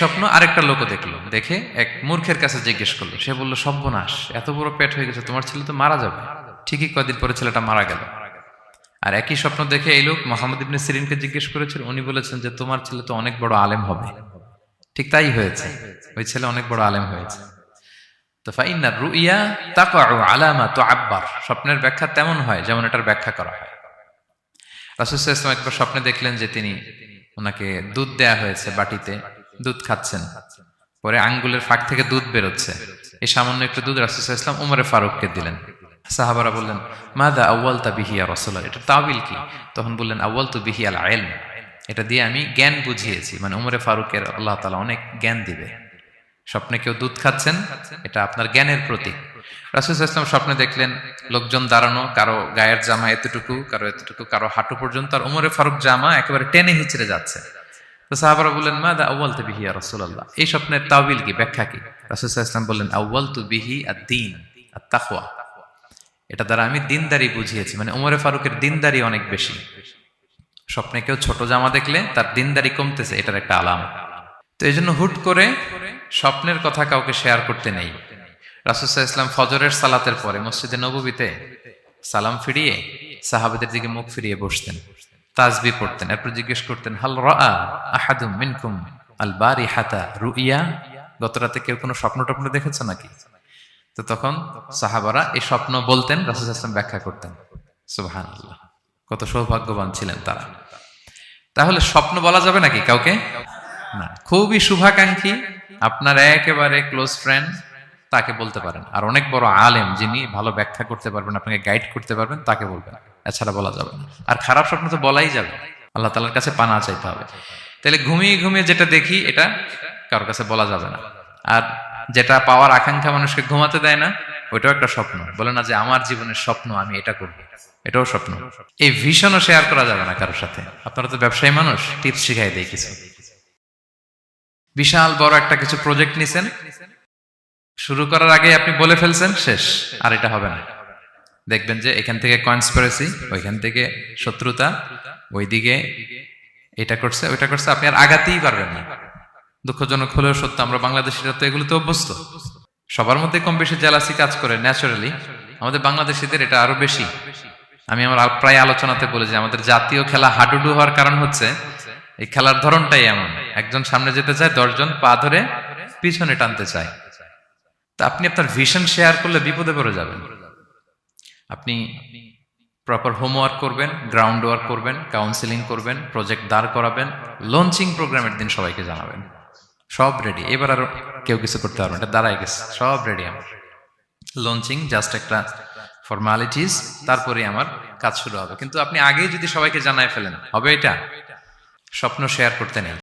স্বপ্ন আরেকটা লোকও দেখল। দেখে এক মূর্খের কাছে জিজ্ঞেস করল। সে বলল, সর্বনাশ, এত বড় পেট হয়ে গেছে, তোমার ছেলে তো মারা যাবে। ঠিকই কদিন পরে ছেলেটা মারা গেল। আর একই স্বপ্ন দেখে এই লোক মোহাম্মদ ইবনে সিরিনকে জিজ্ঞেস করেছিল, উনি বলেছেন যে তোমার ছেলে তো অনেক বড় আলেম হবে। ঠিক তাই হয়েছে। ওই ছেলে অনেক বড় আলেম হয়েছে। তো ফাইন্না রুইয়া তাকাউ আলামা তো আব্বার স্বপ্নের ব্যাখ্যা তেমন হয় যেমন এটার ব্যাখ্যা করা হয়। রাসুল ইসলাম একবার স্বপ্নে দেখলেন যে তিনি ওনাকে দুধ দেয়া হয়েছে বাটিতে। দুধ খাচ্ছেন। পরে আঙ্গুলের ফাঁক থেকে দুধ বেরোচ্ছে। এই সামান্য একটু দুধ রাসুল ইসলাম উমরে ফারুককে দিলেন। সাহাবারা বললেন মাদা আউ্বাল তা বিহিয়া রসোল্লা এটা তাবিল কি? তখন বললেন আউ্বাল তো বিহি আল আয়েল এটা দিয়ে আমি জ্ঞান বুঝিয়েছি। মানে উমরে ফারুকের আল্লাহ তালা অনেক জ্ঞান দিবে। স্বপ্নে কেউ দুধ খাচ্ছেন, এটা আপনার জ্ঞানের প্রতীক। রাসুল ইসলাম স্বপ্নে দেখলেন, লোকজন দাঁড়ানো, কারও গায়ের জামা এতটুকু, কারও এতটুকু, কারও হাঁটু পর্যন্ত, আর উমরে ফারুক জামা একেবারে টেনে হিচড়ে যাচ্ছে। সাহাবারা বললেন মা দা আউ্বাল তু বিহি রসুল্লাহ এই স্বপ্নের তাবিল কি, ব্যাখ্যা কি? রাসুল ইসলাম বললেন আউ্বাল তু বিহি আর দিন আর তাকুয়া এটা দ্বারা আমি দিনদারি বুঝিয়েছি মানে উমরে ফারুকের দিনদারি অনেক বেশি। স্বপ্নে কেউ ছোট জামা দেখলে তার দিনদারি কমতেছে, এটার একটা আলাম তো এই জন্য হুট করে স্বপ্নের কথা কাউকে শেয়ার করতে নেই। রাসুসাহ ইসলাম ফজরের সালাতের পরে মসজিদে নবীতে সালাম ফিরিয়ে সাহাবেদের দিকে মুখ ফিরিয়ে বসতেন। তাজবি পড়তেন। এরপর জিজ্ঞেস করতেন, হাল আহাদুম মিনকুম আল বারি হাতা রুইয়া? গত রাতে কেউ কোনো স্বপ্ন টপ্ন দেখেছে নাকি? তো তখন সাহাবারা এই স্বপ্ন বলতেন, রাসুল ইসলাম ব্যাখ্যা করতেন। সুবহান আল্লাহ কত সৌভাগ্যবান ছিলেন তারা। তাহলে স্বপ্ন বলা যাবে নাকি কাউকে? না, খুবই শুভাকাঙ্ক্ষী, আপনার একেবারে ক্লোজ ফ্রেন্ড, তাকে বলতে পারেন। আর অনেক বড় আলেম যিনি ভালো ব্যাখ্যা করতে পারবেন, আপনাকে গাইড করতে পারবেন, তাকে বলবেন। এছাড়া বলা যাবে না। আর খারাপ স্বপ্ন তো বলাই যাবে। আল্লাহ তালার কাছে পানা চাইতে হবে। তাহলে ঘুমিয়ে ঘুমিয়ে যেটা দেখি, এটা কারোর কাছে বলা যাবে না। আর যেটা পাওয়ার আকাঙ্ক্ষা মানুষকে ঘুমাতে দেয় না, ওইটাও একটা স্বপ্ন। বলে না যে আমার জীবনের স্বপ্ন, আমি এটা করব। এটাও স্বপ্ন। এই ভীষণও শেয়ার করা যাবে না কারোর সাথে। আপনারা তো ব্যবসায়ী মানুষ টিপস শিখাই দেয় কিছু। বিশাল বড় একটা কিছু প্রজেক্ট নিছেন। শুরু করার আগে আপনি বলে ফেলছেন, শেষ। আর এটা হবে না। দেখবেন যে এখান থেকে কনস্পিরেসি ওইখান থেকে শত্রুতা, ওইদিকে এটা করছে, ওইটা করছে, আপনি আর আগাতেই পারবেন না। দুঃখজনক হলেও সত্য, আমরা বাংলাদেশিরা তো এগুলোতে অভ্যস্ত। সবার মধ্যে কম বেশি জেলাসি কাজ করে ন্যাচারালি আমাদের বাংলাদেশিদের এটা আরও বেশি। আমি আমার প্রায় আলোচনাতে বলি যে আমাদের জাতীয় খেলা হাডুডু হওয়ার কারণ হচ্ছে, এই খেলার ধরনটাই এমন। একজন সামনে যেতে চায়, দশজন পা ধরে পিছনে টানতে চায়। তা আপনি আপনার ভিশন শেয়ার করলে বিপদে পড়ে যাবেন। আপনি প্রপার হোমওয়ার্ক করবেন গ্রাউন্ড ওয়ার্ক করবেন কাউন্সিলিং করবেন প্রজেক্ট দাঁড় করাবেন লঞ্চিং প্রোগ্রামের দিন সবাইকে জানাবেন। সব রেডি এবার আর কেউ কিছু করতে পারবেন এটা দাঁড়ায় গেছে। সব রেডি আমার। লঞ্চিং জাস্ট একটা ফর্মালিটিস তারপরে আমার কাজ শুরু হবে। কিন্তু আপনি আগেই যদি সবাইকে জানায় ফেলেন, হবে এটা? স্বপ্ন শেয়ার করতে নেই।